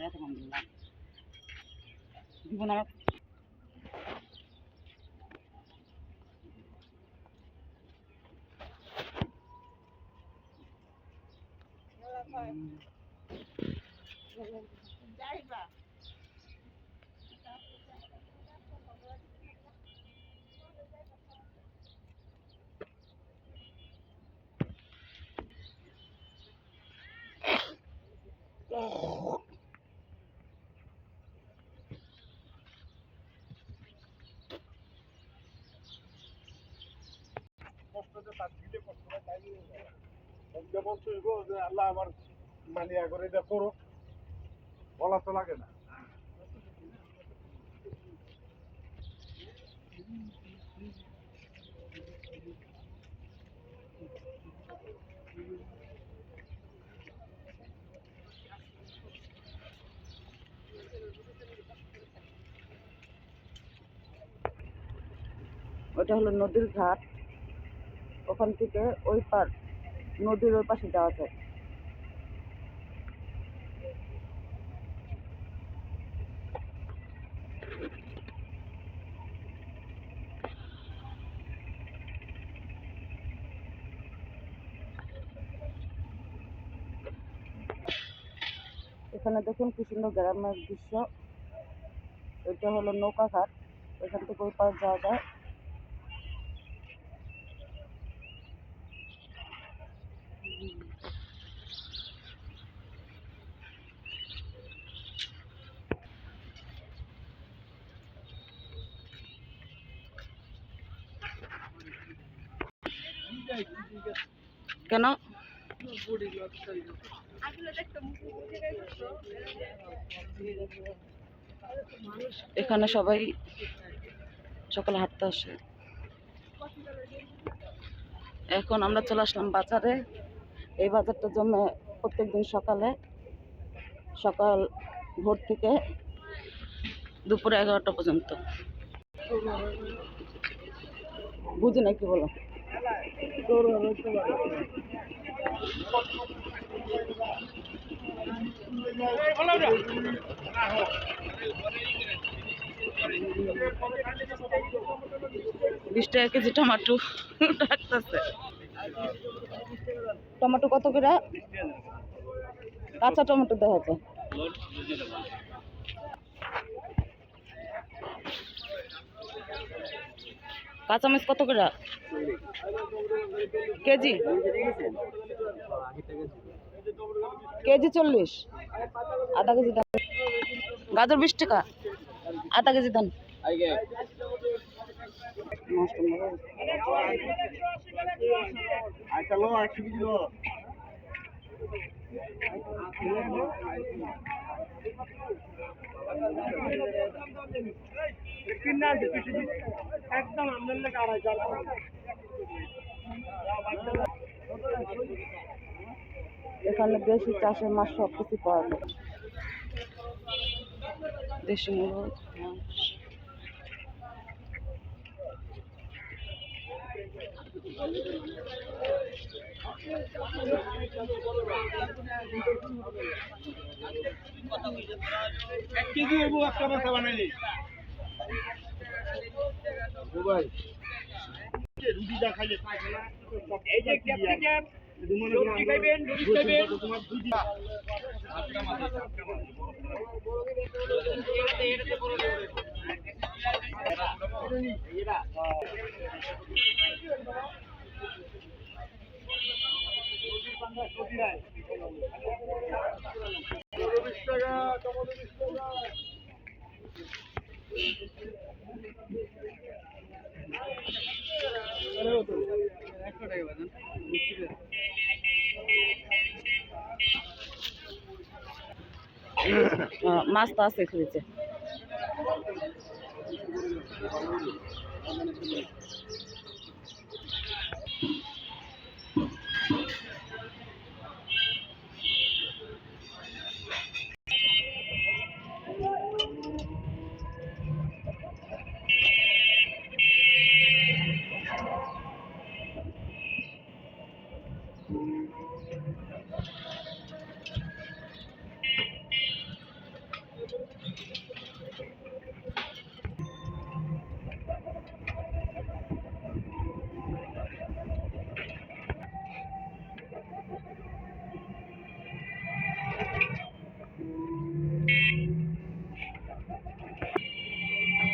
এত কম দিলাম দিব না কষ্টতে যেমন তুই যে আল্লাহ আমার করে এটা করো। বলা তো লাগে না। ওটা হলো নদীর ঘাট। ওখান থেকে ওই পার, নদীর ওই পাশে যাওয়া যায়। এখানে দেখুন কি সুন্দর গ্রামের দৃশ্য। এটা হলো নৌকা ঘাট এখান থেকে ওই পার যাওয়া যায়। কেন? এখানে সবাই সকালে হাঁটতে আসে। এখন আমরা চলে আসলাম বাজারে। এই বাজারটা জমে প্রত্যেকদিন সকালে, সকাল ভোর থেকে দুপুরে এগারোটা পর্যন্ত। বুঝি না কি বলো? বিশ টাকা কেজি টমাটো টমেটো কত করে? কাঁচা টমেটো দেখা যায়। কাঁচামরিচ কত করে? কেজি? কেজি চল্লিশ। আধা কেজি দাম গাজর বিশ টাকা। আধা কেজি দাম একদম আপনার লেগে আড়াই চার এখানে দেশি চাষের মাছ সব কিছু পাওয়া যায়। দেশি মুরগ। এক কেজি হইব একটা মাথা বানাইলি ভাই রুটি যা খাইলে এই যে ক্যাপসিকাম রুটি খাইবেন রুটি খাইবেন তোমার দুটি আহ, মাছ তো আছে খুঁজেছে।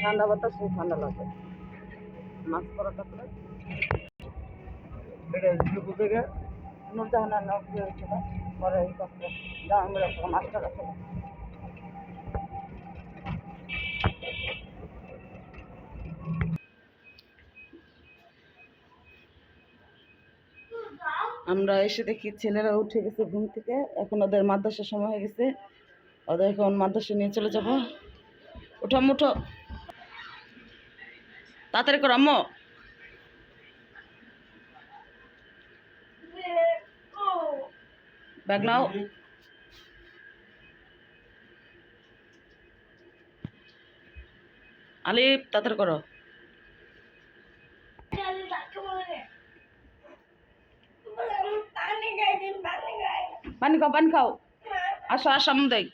ঠান্ডা বাতাসে ঠান্ডা লাগে। মাস্ক পরা থাকলে এটা এসেছিল কোথেকে নুরজাহানের নখ হয়েছিল? পরে এই কষ্ট জাহাঙ্গীর মাস্টার আছে। আমরা এসে দেখি ছেলেরা উঠে গেছে ঘুম থেকে। এখন ওদের মাদ্রাসার সময় হয়ে গেছে। ওদের এখন মাদ্রাসা নিয়ে চলে যাব। আম্মু, উঠো তাড়াতাড়ি করো আম্মু। ব্যাগ নাও। আলিফ তাড়াতাড়ি করো। পানি খাও পানি খাও। আসো আসো আম্মু দেই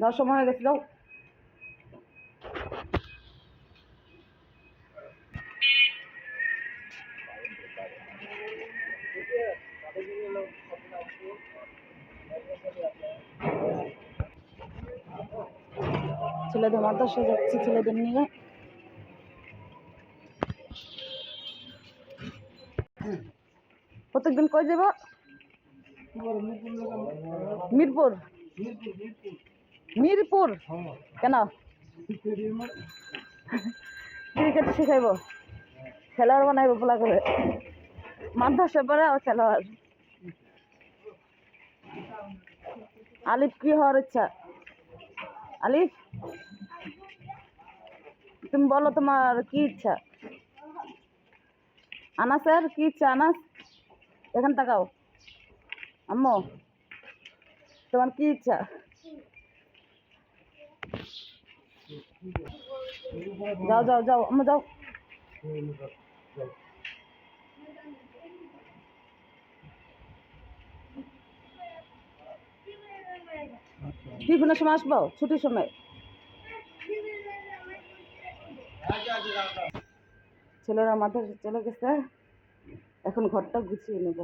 যাও সময় হয়ে গেছে যাও ছেলেদের মাদ্রাসা যাচ্ছি, ছেলেদের নিয়ে। প্রত্যেকদিন কই যাব? মিরপুর। মিরপুর। কেন? ক্রিকেট শিখাইব। খেলোয়াড় বানাইব পোলা করে। মাদ্রাসা পরে ও খেলোয়াড়। আলিফ, কি হওয়ার ইচ্ছা? আলিফ? তুমি বলো তোমার কি ইচ্ছা? আনাসের কি ইচ্ছা আনাস? এখান তাকাও। আম্মু, তোমার কি ইচ্ছা? যাও যাও যাও, আম্মু, যাও। টিফিনের সময় আসব? ছুটির সময়? ছেলেরা মাথায় চলে গেছে এখন ঘরটা গুছিয়ে নেব।